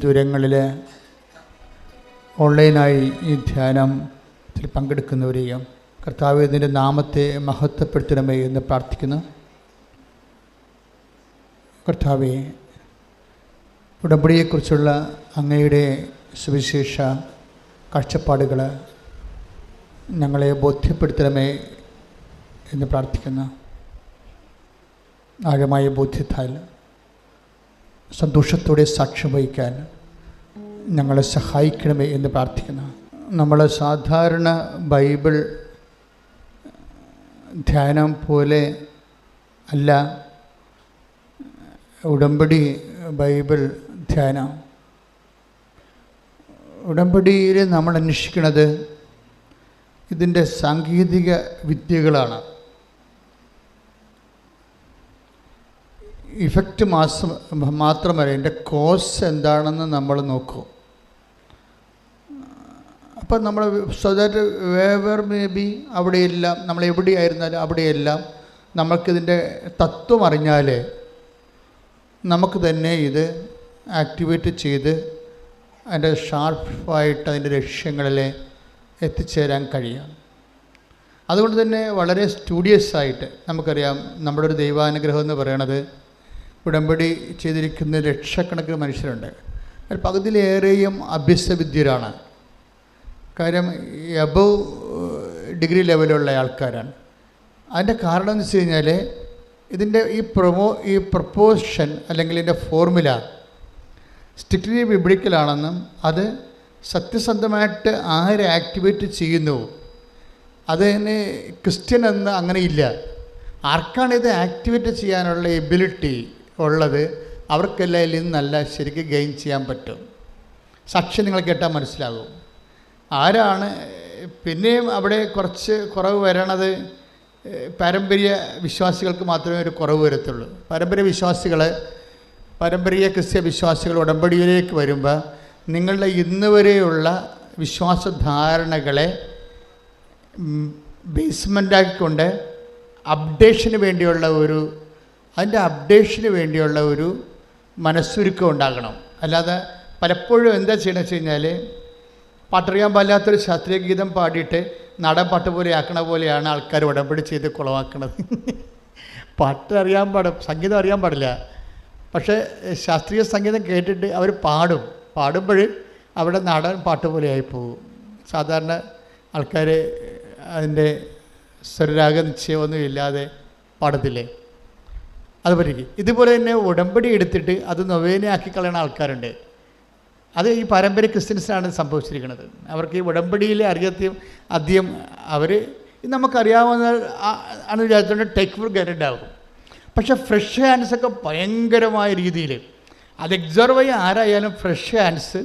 ദൂരങ്ങളിൽ ഓൺലൈനായി ഈ ധ്യാനത്തിൽ പങ്കെടുക്കുന്നവരെയും കർത്താവ് ഇതിന്റെ നാമത്തെ മഹത്വപ്പെടുത്തണമേ എന്ന് പ്രാർത്ഥിക്കുന്നു. കർത്താവെ ഉടമ്പടിയെക്കുറിച്ചുള്ള അങ്ങയുടെ സുവിശേഷ കാഴ്ചപ്പാടുകൾ ഞങ്ങളെ ബോധ്യപ്പെടുത്തണമേ എന്ന് പ്രാർത്ഥിക്കുന്നു. ആഴമായ ബോധ്യത്താൽ സന്തോഷത്തോടെ സാക്ഷ്യം വഹിക്കാൻ ഞങ്ങളെ സഹായിക്കണമേ എന്ന് പ്രാർത്ഥിക്കുന്നു. നമ്മൾ സാധാരണ ബൈബിൾ ധ്യാനം പോലെ അല്ല ഉടമ്പടി ബൈബിൾ ധ്യാനം. ഉടമ്പടിയിൽ നമ്മൾ അന്വേഷിക്കുന്നത് ഇതിന്റെ സാങ്കേതിക വിദ്യകളാണ്. ഇഫക്റ്റ് മാസം മാത്രമല്ല എന്റെ കോസ് എന്താണെന്ന് നമ്മൾ നോക്കൂ. അപ്പം നമ്മൾ so that wherever may be അവിടെയെല്ലാം നമ്മൾ എവിടെയായിരുന്നാലും അവിടെയെല്ലാം നമുക്കിതിന്റെ തത്വം അറിഞ്ഞാലേ നമുക്ക് തന്നെ ഇത് ആക്ടിവേറ്റ് ചെയ്ത് അതിന്റെ ഷാർപ്പായിട്ട് അതിന്റെ ലക്ഷ്യങ്ങളിൽ എത്തിച്ചേരാൻ കഴിയും. അതുകൊണ്ട് തന്നെ വളരെ സ്റ്റുഡിയസ് ആയിട്ട് നമുക്കറിയാം നമ്മുടെ ഒരു ദൈവാനുഗ്രഹം എന്ന് പറയണത് ഉടമ്പടി ചെയ്തിരിക്കുന്ന ലക്ഷക്കണക്കിന് മനുഷ്യരുണ്ട്. അതിൽ പകുതിയിലേറെയും അഭ്യസ്തവിദ്യരാണ്. കാര്യം എബവ് ഡിഗ്രി ലെവലുള്ള ആൾക്കാരാണ്. അതിന്റെ കാരണം എന്ന് വെച്ച് കഴിഞ്ഞാൽ ഇതിന്റെ ഈ പ്രൊമോ ഈ പ്രപ്പോഷൻ അല്ലെങ്കിൽ ഇതിന്റെ ഫോർമുല സ്ട്രിക്ട്ലി ബിബ്ലിക്കലാണെന്നും അത് സത്യസന്ധമായിട്ട് ആര് ആക്ടിവേറ്റ് ചെയ്യുന്നു അതിന് ക്രിസ്ത്യൻ എന്ന് അങ്ങനെ ഇല്ല. ആർക്കാണ് ഇത് ആക്ടിവേറ്റ് ചെയ്യാനുള്ള എബിലിറ്റി ഉള്ളത് അവർക്കെല്ലാം ഇതിൽ നിന്നല്ല നല്ല ശരിക്കും ഗെയിൻ ചെയ്യാൻ പറ്റും. സാക്ഷ്യം നിങ്ങൾ കേട്ടാൽ മനസ്സിലാകും. ആരാണ് പിന്നെയും അവിടെ കുറച്ച് കുറവ് വരണത് പാരമ്പര്യ വിശ്വാസികൾക്ക് മാത്രമേ ഒരു കുറവ് വരത്തുള്ളൂ. പാരമ്പര്യ വിശ്വാസികൾ പാരമ്പര്യ ക്രിസ്ത്യ വിശ്വാസികൾ ഉടമ്പടിയിലേക്ക് വരുമ്പോൾ നിങ്ങളുടെ ഇന്ന് വരെയുള്ള വിശ്വാസധാരണകളെ ബേസ്മെന്റാക്കിക്കൊണ്ട് അപ്ഡേഷന് വേണ്ടിയുള്ള ഒരു അതിന്റെ അപ്ഡേഷന് വേണ്ടിയുള്ള ഒരു മനസ്സുരുക്കം ഉണ്ടാകണം. അല്ലാതെ പലപ്പോഴും എന്താ ചെയ്യണമെന്ന് വെച്ച് കഴിഞ്ഞാൽ പാട്ടറിയാൻ പാടില്ലാത്തൊരു ശാസ്ത്രീയ ഗീതം പാടിയിട്ട് നാടൻ പാട്ട് പോലെ ആക്കണ പോലെയാണ് ആൾക്കാർ ഉടമ്പടി ചെയ്ത് കുളമാക്കണത്. പാട്ട് അറിയാൻ പാടും സംഗീതം അറിയാൻ പാടില്ല. പക്ഷേ ശാസ്ത്രീയ സംഗീതം കേട്ടിട്ട് അവർ പാടും. പാടുമ്പോൾ അവിടെ നാടൻ പാട്ട് പോലെയായി പോകും സാധാരണ ആൾക്കാർ അതിന്റെ സ്വരരാഗ നിശ്ചയമൊന്നും ഇല്ലാതെ പാടത്തില്ലേ? അതുപോലെ ഇതുപോലെ തന്നെ ഉടമ്പടി എടുത്തിട്ട് അത് നൊവേനയാക്കി കളയുന്ന ആൾക്കാരുണ്ട്. അത് ഈ പാരമ്പര്യ ക്രിസ്ത്യൻസിനാണ് സംഭവിച്ചിരിക്കുന്നത്. അവർക്ക് ഈ ഉടമ്പടിയിലെ അറിയത്തെയും അധികം അവർ നമുക്കറിയാവുന്ന ആണ് വിചാരിച്ചുകൊണ്ട് ടേക്ക് ഫോർ ഗ്യാരന്റ് ആകും. പക്ഷേ ഫ്രഷ് ഹാൻഡ്സൊക്കെ ഭയങ്കരമായ രീതിയിൽ അത് എക്സർവ് ചെയ്യാൻ ആരായാലും ഫ്രഷ് ഹാൻഡ്സ്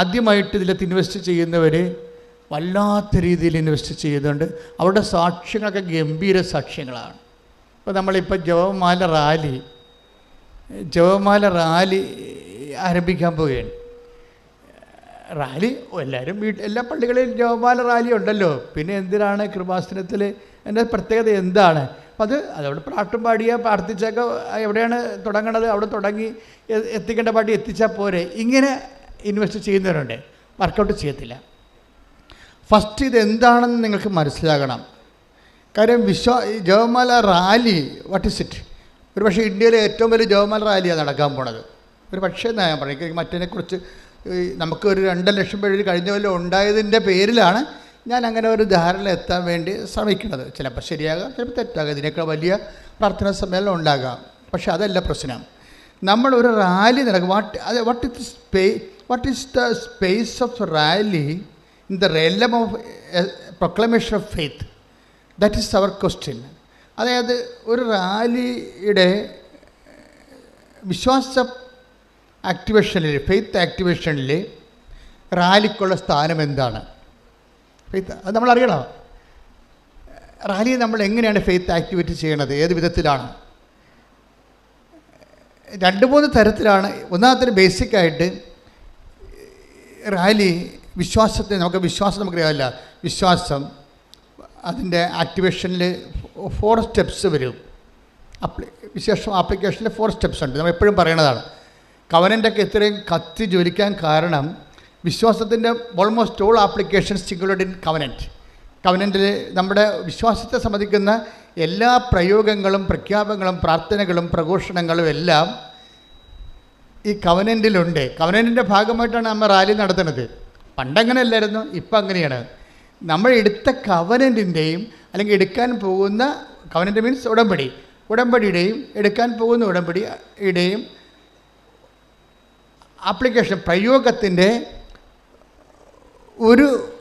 ആദ്യമായിട്ട് ഇതിലത്ത് ഇൻവെസ്റ്റ് ചെയ്യുന്നവർ വല്ലാത്ത രീതിയിൽ ഇൻവെസ്റ്റ് ചെയ്യുന്നുണ്ട്. അവരുടെ സാക്ഷ്യങ്ങളൊക്കെ ഗംഭീര സാക്ഷ്യങ്ങളാണ്. ഇപ്പോൾ നമ്മളിപ്പോൾ ജവമാല റാലി ജവമാല റാലി ആരംഭിക്കാൻ പോവുകയാണ്. റാലി എല്ലാവരും വീട്ടിൽ എല്ലാ പള്ളികളിലും ജവമാല റാലി ഉണ്ടല്ലോ. പിന്നെ എന്തിനാണ് കൃപാസനത്തിൽ എന്റെ പ്രത്യേകത എന്താണ്? അപ്പം അത് അതവിടെ പാട്ടും പാടിയ പ്രാർത്ഥിച്ചൊക്കെ എവിടെയാണ് തുടങ്ങണത്? അവിടെ തുടങ്ങി എത്തിക്കേണ്ട പാട്ടി എത്തിച്ചാൽ പോരെ. ഇങ്ങനെ ഇൻവെസ്റ്റ് ചെയ്യുന്നവരുണ്ട്. വർക്കൗട്ട് ചെയ്യത്തില്ല. ഫസ്റ്റ് ഇത് എന്താണെന്ന് നിങ്ങൾക്ക് മനസ്സിലാകണം. കാര്യം വിശ്വാ ജവമാല റാലി വാട്ട് ഇസ് ഇറ്റ് ഒരു പക്ഷേ ഇന്ത്യയിലെ ഏറ്റവും വലിയ ജവമാല റാലിയാണ് നടക്കാൻ പോണത്. ഒരു പക്ഷേ എന്നാ ഞാൻ പറയും മറ്റതിനെക്കുറിച്ച് നമുക്ക് ഒരു രണ്ട് ലക്ഷം പേരിൽ കഴിഞ്ഞ കൊല്ലം ഉണ്ടായതിന്റെ പേരിലാണ് ഞാൻ അങ്ങനെ ഒരു ധാരണ എത്താൻ വേണ്ടി ശ്രമിക്കുന്നത്. ചിലപ്പോൾ ശരിയാകാം ചിലപ്പോൾ തെറ്റാകാം. ഇതിനേക്കാൾ വലിയ പ്രാർത്ഥനാ സമ്മേളനം ഉണ്ടാകാം. പക്ഷെ അതല്ല പ്രശ്നം. നമ്മൾ ഒരു റാലി നടക്കും വാട്ട് അത് what is space what is the space of rally in the realm of proclamation of faith that is our question അതായത് ഒരു റാലിയുടെ വിശ്വാസ ആക്ടിവേഷനിൽ ഫെയ്ത്ത് ആക്ടിവേഷനിൽ റാലിക്കുള്ള സ്ഥാനം എന്താണ്? ഫെയ്ത്ത് അത് നമ്മൾ അറിയണം റാലി നമ്മൾ എങ്ങനെയാണ് ഫെയ്ത്ത് ആക്ടിവേറ്റ് ചെയ്യണത്? ഏത് വിധത്തിലാണ്? രണ്ട് മൂന്ന് തരത്തിലാണ്. ഒന്നാമത്തെ ബേസിക്കായിട്ട് റാലി വിശ്വാസത്തെ നമുക്ക് വിശ്വാസം നമുക്കറിയാമല്ല. വിശ്വാസം അതിന്റെ ആക്ടിവേഷനിൽ ഫോർ സ്റ്റെപ്സ് വരും. അപ്ലി വിശേഷം ആപ്ലിക്കേഷനിൽ ഫോർ സ്റ്റെപ്സ് ഉണ്ട്. നമ്മൾ എപ്പോഴും പറയണതാണ്. കവനന്റെയൊക്കെ ഇത്രയും കത്തി ജ്വലിക്കാൻ കാരണം വിശ്വാസത്തിന്റെ almost all applications include in covenant കവനന്റിൽ നമ്മുടെ വിശ്വാസത്തെ സംബന്ധിക്കുന്ന എല്ലാ പ്രയോഗങ്ങളും പ്രഖ്യാപനങ്ങളും പ്രാർത്ഥനകളും പ്രഘോഷണങ്ങളും എല്ലാം ഈ കവനന്റിലുണ്ട് കവനന്റിന്റെ ഭാഗമായിട്ടാണ് നമ്മൾ റാലി നടത്തുന്നത്. പണ്ടങ്ങനെ അല്ലായിരുന്നു ഇപ്പം അങ്ങനെയാണ് നമ്മൾ എടുത്ത കവനന്റിന്റെയും അല്ലെങ്കിൽ എടുക്കാൻ പോകുന്ന കവനന്റ് മീൻസ് ഉടമ്പടി. ഉടമ്പടിയുടെയും എടുക്കാൻ പോകുന്ന ഉടമ്പടിയുടെയും ആപ്ലിക്കേഷൻ പ്രയോഗത്തിന്റെ ഒരു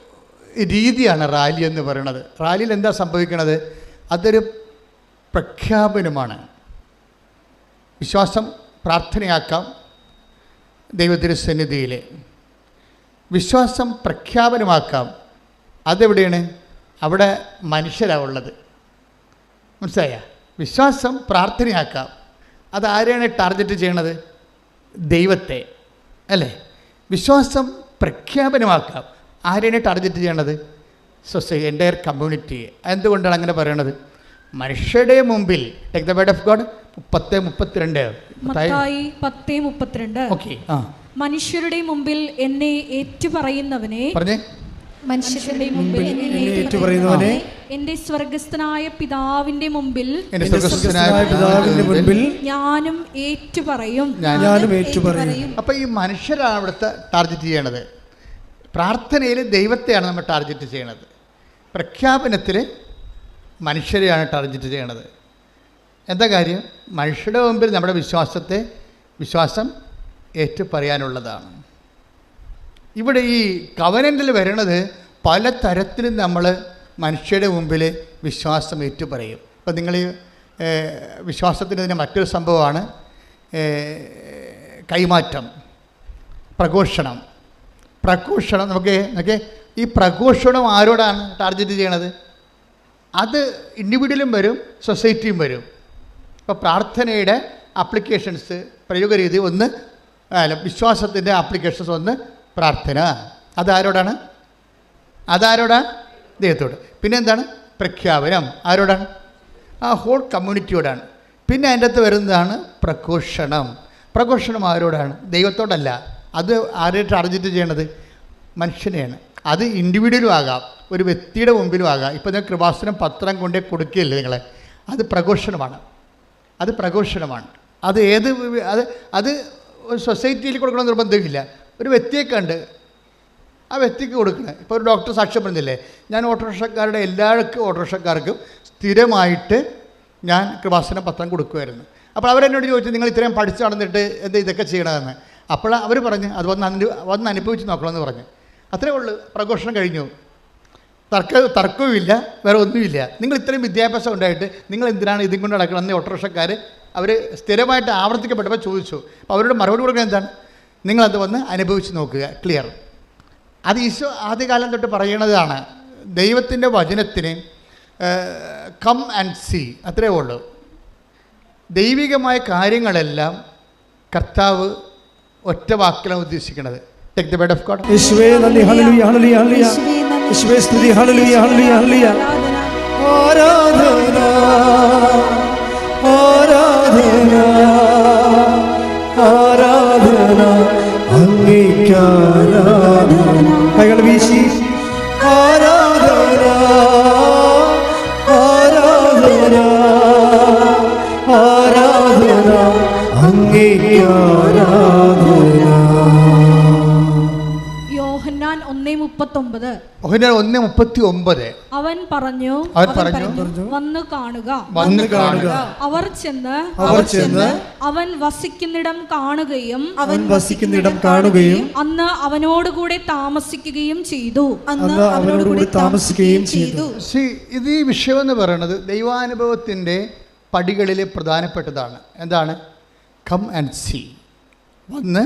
രീതിയാണ് റാലി എന്ന് പറയുന്നത്. റാലിയിൽ എന്താ സംഭവിക്കുന്നത്? അതൊരു പ്രഖ്യാപനമാണ്. വിശ്വാസം പ്രാർത്ഥനയാക്കാം ദൈവത്തിരുസന്നിധിയിൽ വിശ്വാസം പ്രഖ്യാപനമാക്കാം. അതെവിടെയാണ്? അവിടെ മനുഷ്യരാണ് ഉള്ളത്. മനസ്സിലായ? വിശ്വാസം പ്രാർത്ഥനയാക്കാം. അത് ആരെയാണ് ടാർഗറ്റ് ചെയ്യണത്? ദൈവത്തെ. അല്ലേ? വിശ്വാസം പ്രഖ്യാപനമാക്കാം. ആരെയാണ് ടാർഗറ്റ് ചെയ്യണത്? Society entire community. എന്തുകൊണ്ടാണ് അങ്ങനെ പറയണത്? മനുഷ്യരുടെ മുമ്പിൽ take the word of God മുപ്പത്തെ മുപ്പത്തിരണ്ട്. പത്തേ മുപ്പത്തിരണ്ട്. ഓക്കെ ആ. മനുഷ്യരുടെ മുമ്പിൽ എന്നെ ഏറ്റുപറയുന്നവനെ പറഞ്ഞേ. മനുഷ്യരുടെ മുമ്പിൽ ഏറ്റുപറയുന്നവനെ എന്റെ സ്വർഗസ്ഥനായ പിതാവിന്റെ മുമ്പിൽ എന്റെ സ്വർഗസ്ഥനായ സ്വർഗസ്ഥനായ പിതാവിന്റെ മുമ്പിൽ ഞാനും ഏറ്റുപറയും. ഞാനും ഏറ്റുപറയും. അപ്പോൾ ഈ മനുഷ്യരാണ് ഇവിടുത്തെ ടാർഗറ്റ് ചെയ്യണത്. പ്രാർത്ഥനയിൽ ദൈവത്തെയാണ് നമ്മൾ ടാർഗറ്റ് ചെയ്യണത്. പ്രഖ്യാപനത്തിൽ മനുഷ്യരെയാണ് ടാർഗറ്റ് ചെയ്യണത്. എന്താ കാര്യം? മനുഷ്യരുടെ മുമ്പിൽ നമ്മുടെ വിശ്വാസത്തെ വിശ്വാസം ഏറ്റു പറയാനുള്ളതാണ് ഇവിടെ ഈ കവനന്റിൽ വരണത് പല തരത്തിലും നമ്മൾ മനുഷ്യരുടെ മുമ്പിൽ വിശ്വാസം ഏറ്റു പറയും ഇപ്പം നിങ്ങൾ വിശ്വാസത്തിന് തന്നെ മറ്റൊരു സംഭവമാണ് കൈമാറ്റം പ്രഘോഷണം. പ്രഘോഷണം നമുക്ക് ഓക്കെ ഈ പ്രഘോഷണം ആരോടാണ് ടാർഗറ്റ് ചെയ്യണത്? അത് ഇൻഡിവിജ്വലും വരും സൊസൈറ്റിയും വരും. ഇപ്പോൾ പ്രാർത്ഥനയുടെ ആപ്ലിക്കേഷൻസ് പ്രയോഗരീതി ഒന്ന് അല്ല വിശ്വാസത്തിന്റെ ആപ്ലിക്കേഷൻസ് ഒന്ന് പ്രാർത്ഥന. അതാരോടാണ്? അതാരോടാണ് ദൈവത്തോട്. പിന്നെ എന്താണ്? പ്രഖ്യാപനം. ആരോടാണ്? ആ ഹോൾ കമ്മ്യൂണിറ്റിയോടാണ് പിന്നെ അതിന്റെ അകത്ത് വരുന്നതാണ് പ്രഘോഷണം. പ്രഘോഷണം ആരോടാണ്? ദൈവത്തോടല്ല. അത് ആരെ ടാർഗറ്റ് ചെയ്യണത് മനുഷ്യനെയാണ്. അത് ഇൻഡിവിജ്വലും ആകാം. ഒരു വ്യക്തിയുടെ മുമ്പിലും ആകാം. ഇപ്പോൾ നിങ്ങൾ കൃപാസനം പത്രം കൊണ്ടേ കൊടുക്കുകയല്ലേ നിങ്ങളെ? അത് പ്രഘോഷണമാണ്. അത് പ്രഘോഷണമാണ്. അത് ഏത് അത് അത് സൊസൈറ്റിയിൽ കൊടുക്കണം നിർബന്ധമില്ല. ഒരു വ്യക്തിയെ കണ്ട് ആ വ്യക്തിക്ക് കൊടുക്കണേ. ഇപ്പോൾ ഒരു ഡോക്ടർ സാക്ഷ്യം പറഞ്ഞില്ലേ ഞാൻ ഓട്ടോറിക്ഷക്കാരുടെ എല്ലാവർക്കും ഓട്ടോറിക്ഷക്കാർക്കും സ്ഥിരമായിട്ട് ഞാൻ കൃപാസന പത്രം കൊടുക്കുമായിരുന്നു. അപ്പോൾ അവരെന്നോട് ചോദിച്ചു നിങ്ങൾ ഇത്രയും പഠിച്ചു നടന്നിട്ട് എന്താ ഇതൊക്കെ ചെയ്യണമെന്ന്? അപ്പോൾ അവർ പറഞ്ഞ് അത് വന്ന് അനു വന്ന് അനുഭവിച്ച് നോക്കണമെന്ന് പറഞ്ഞു. അത്രേ ഉള്ളൂ. പ്രഘോഷണം കഴിഞ്ഞു. തർക്ക തർക്കവുമില്ല. വേറെ ഒന്നുമില്ല. നിങ്ങൾ ഇത്രയും വിദ്യാഭ്യാസം ഉണ്ടായിട്ട് നിങ്ങൾ എന്തിനാണ് ഇതും കൊണ്ട് നടക്കണമെന്ന് ഓട്ടോറിക്ഷക്കാർ അവർ സ്ഥിരമായിട്ട് ആവർത്തിക്കപ്പെട്ടപ്പോൾ ചോദിച്ചു. അപ്പോൾ അവരോട് മറുപടി കൊടുക്കുന്നത് എന്താണ്? നിങ്ങളത് വന്ന് അനുഭവിച്ച് നോക്കുക. ക്ലിയർ അത് ഈശോ ആദ്യകാലം തൊട്ട് പറയണതാണ്. ദൈവത്തിന്റെ വചനത്തിന് കം ആൻഡ് സി അത്രേ ഉള്ളൂ. ദൈവികമായ കാര്യങ്ങളെല്ലാം കർത്താവ് ഒറ്റ വാക്കിലാണ് ഉദ്ദേശിക്കുന്നത്. Take the bed of God യേശുവേ നന്ദി. ഹല്ലേലൂയ. ഹല്ലേലൂയ ഹല്ലേലൂയ യേശുവേ സ്തുതി. ഹല്ലേലൂയ ഹല്ലേലൂയ ഹല്ലേലൂയ. ആരാധന. ആരാധന. ആരാധന. ഒന്ന് മുപ്പത്തി ഒമ്പത് അവൻ പറഞ്ഞു അവൻ പറഞ്ഞു വന്നു കാണുക. വന്ന് കാണുക. അവർ ചെന്ന് അവർ ചെന്ന് അവൻ വസിക്കുന്നിടം കാണുകയും അവൻ വസിക്കുന്നിടം കാണുകയും അന്ന് അവനോടുകൂടെ താമസിക്കുകയും ചെയ്തു. അന്ന് അവനോടുകൂടി താമസിക്കുകയും ചെയ്തു. സി ഇത് ഈ വിഷയം എന്ന് പറയുന്നത് ദൈവാനുഭവത്തിന്റെ പടികളിലെ പ്രധാനപ്പെട്ടതാണ്. എന്താണ്? കം ആൻഡ് സി വന്ന്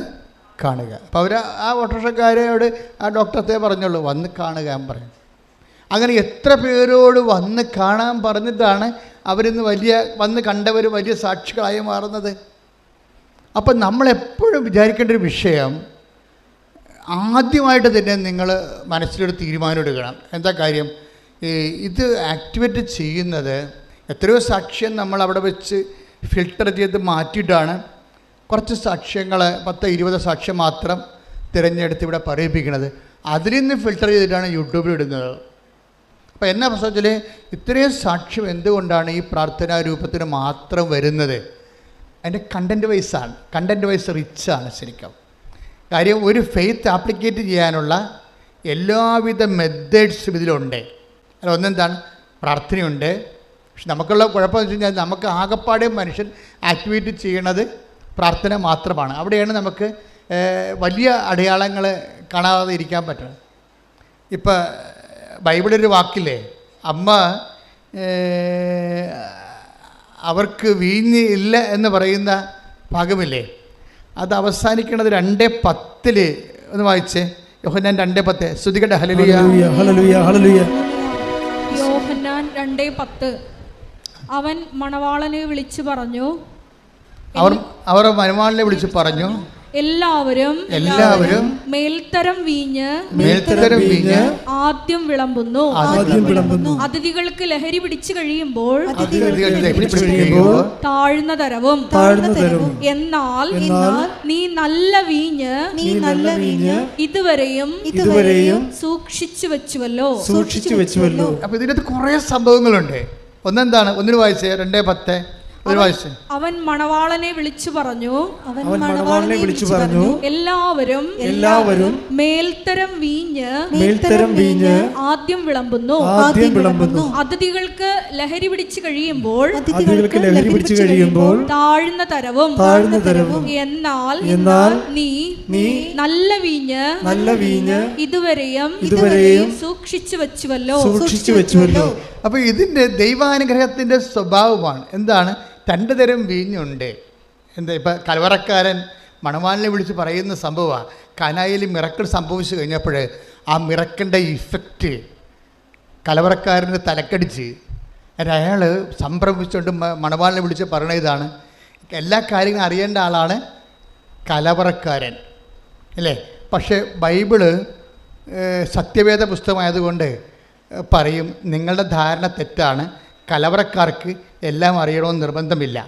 കാണുക. അപ്പോൾ അവർ ആ ഓട്ടോറിക്ഷക്കാരോട് ആ ഡോക്ടറത്തെ പറഞ്ഞുള്ളൂ വന്ന് കാണുക പറഞ്ഞു അങ്ങനെ എത്ര പേരോട് വന്ന് കാണാൻ പറഞ്ഞിട്ടാണ് അവരിന്ന് വലിയ വന്ന് കണ്ടവർ വലിയ സാക്ഷികളായി മാറുന്നത്. അപ്പം നമ്മളെപ്പോഴും വിചാരിക്കേണ്ട ഒരു വിഷയം ആദ്യമായിട്ട് തന്നെ നിങ്ങൾ മനസ്സിലൊരു തീരുമാനം എടുക്കണം. എന്താ കാര്യം? ഇത് ആക്ടിവേറ്റ് ചെയ്യുന്നത് എത്രയോ സാക്ഷ്യം നമ്മൾ അവിടെ വെച്ച് ഫിൽട്ടർ ചെയ്ത് മാറ്റിയിട്ടാണ്. കുറച്ച് സാക്ഷ്യങ്ങൾ പത്ത് ഇരുപത് സാക്ഷ്യം മാത്രം തിരഞ്ഞെടുത്ത് ഇവിടെ പറയിപ്പിക്കുന്നത്. അതിൽ നിന്ന് ഫിൽട്ടർ ചെയ്തിട്ടാണ് യൂട്യൂബിൽ ഇടുന്നത്. അപ്പോൾ എന്നാ പ്രശ്നത്തിൽ ഇത്രയും സാക്ഷ്യം എന്തുകൊണ്ടാണ് ഈ പ്രാർത്ഥനാ രൂപത്തിന് മാത്രം വരുന്നത്? അതിന്റെ കണ്ടന്റ് വൈസാണ് കണ്ടന്റ് വൈസ് റിച്ചാണ് ശരിക്കും. കാര്യം ഒരു ഫെയ്ത്ത് ആപ്ലിക്കേറ്റ് ചെയ്യാനുള്ള എല്ലാവിധ മെത്തേഡ്സും ഇതിലുണ്ട്. അല്ല ഒന്നെന്താണ്? പ്രാർത്ഥനയുണ്ട്. പക്ഷെ നമുക്കുള്ള കുഴപ്പമെന്ന് വെച്ച് കഴിഞ്ഞാൽ നമുക്ക് ആകെപ്പാടെ മനുഷ്യൻ ആക്ടിവേറ്റ് ചെയ്യണത് പ്രാർത്ഥന മാത്രമാണ്. അവിടെയാണ് നമുക്ക് വലിയ അടയാളങ്ങൾ കാണാതെ ഇരിക്കാൻ പറ്റുന്നത്. ഇപ്പം ബൈബിളൊരു വാക്കില്ലേ? അമ്മ അവർക്ക് വീഞ്ഞ് ഇല്ല എന്ന് പറയുന്ന ഭാഗമില്ലേ അത് അവസാനിക്കുന്നത് രണ്ടേ പത്തിൽ ഒന്ന് വായിച്ചേ. യോഹന്നാൻ രണ്ടേ പത്ത്. ശ്രുതികട്ടെ ഹലലിയ ഹല്ലേലൂയ ഹല്ലേലൂയ ഹല്ലേലൂയ. യോഹന്നാൻ രണ്ടേ പത്ത്. അവൻ മണവാളനെ വിളിച്ചു പറഞ്ഞു അവർ അവർ മരുമാളിനെ വിളിച്ച് പറഞ്ഞു. എല്ലാവരും എല്ലാവരും മേൽത്തരം വീഞ്ഞ് മേൽത്തരം വീഞ്ഞ് ആദ്യം വിളമ്പുന്നു. ആദ്യം വിളമ്പുന്നു. അതിഥികൾക്ക് ലഹരി പിടിച്ചു കഴിയുമ്പോൾ അതിഥികളെ പിടിച്ച് കഴിയുമ്പോൾ താഴ്ന്ന തരവും താഴ്ന്ന തരവും. എന്നാൽ നീ നല്ല വീഞ്ഞ് നീ നല്ല വീഞ്ഞ് ഇതുവരെയും ഇതുവരെയും സൂക്ഷിച്ചു വെച്ചുവല്ലോ. സൂക്ഷിച്ചു വെച്ചുവല്ലോ. അപ്പൊ ഇതിനകത്ത് കുറെ സംഭവങ്ങളുണ്ട്. ഒന്നെന്താണ്? ഒന്നിന് വായിച്ചേ? രണ്ടേ പത്ത്? അവൻ മണവാളനെ വിളിച്ചു പറഞ്ഞു. അവൻ മണവാളനെ വിളിച്ചു പറഞ്ഞു. എല്ലാവരും എല്ലാവരും മേൽത്തരം വീഞ്ഞ് മേൽത്തരം വീഞ്ഞ് ആദ്യം വിളമ്പുന്നു. ആദ്യം വിളമ്പുന്നു. അതിഥികൾക്ക് ലഹരി പിടിച്ചു കഴിയുമ്പോൾ അതിഥികൾക്ക് ലഹരി പിടിച്ചു കഴിയുമ്പോൾ താഴ്ന്ന തരവും താഴ്ന്ന തരവും എന്നാൽ എന്നാൽ നീ നീ നല്ല വീഞ്ഞ് നല്ല വീഞ്ഞ് ഇതുവരെയും ഇതുവരെയും സൂക്ഷിച്ചു വെച്ചുവല്ലോ. സൂക്ഷിച്ചു വെച്ചുവല്ലോ. അപ്പൊ ഇതിന്റെ ദൈവാനുഗ്രഹത്തിന്റെ സ്വഭാവമാണ്. എന്താണ്? രണ്ട് തരം വീഞ്ഞുണ്ട്. എന്താ ഇപ്പം കലവറക്കാരൻ മണവാലിനെ വിളിച്ച് പറയുന്ന സംഭവമാണ് കനായിൽ മിറക്കൾ സംഭവിച്ചു കഴിഞ്ഞപ്പോൾ ആ മിറക്കിന്റെ ഇഫക്റ്റ് കലവറക്കാരന്റെ തലക്കടിച്ച്. അയാൾ സംഭ്രമിച്ചുകൊണ്ട് മണവാളിനെ വിളിച്ച് പറയണ ഇതാണ്. എല്ലാ കാര്യങ്ങളും അറിയേണ്ട ആളാണ് കലവറക്കാരൻ. അല്ലേ? പക്ഷേ ബൈബിൾ സത്യവേദ പുസ്തകമായതുകൊണ്ട് പറയും നിങ്ങളുടെ ധാരണ തെറ്റാണ്. കലവറക്കാർക്ക് എല്ലാം അറിയണമെന്ന് നിർബന്ധമില്ല.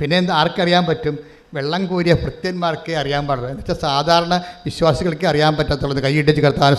പിന്നെ എന്ത് ആർക്കറിയാൻ പറ്റും? വെള്ളം കോരിയ ഭൃത്യന്മാർക്കേ അറിയാൻ പാടുള്ളൂ. എന്നുവെച്ചാൽ സാധാരണ വിശ്വാസികൾക്ക് അറിയാൻ പറ്റത്തുള്ളത് കൈയിട്ടിച്ച് കർത്താൻ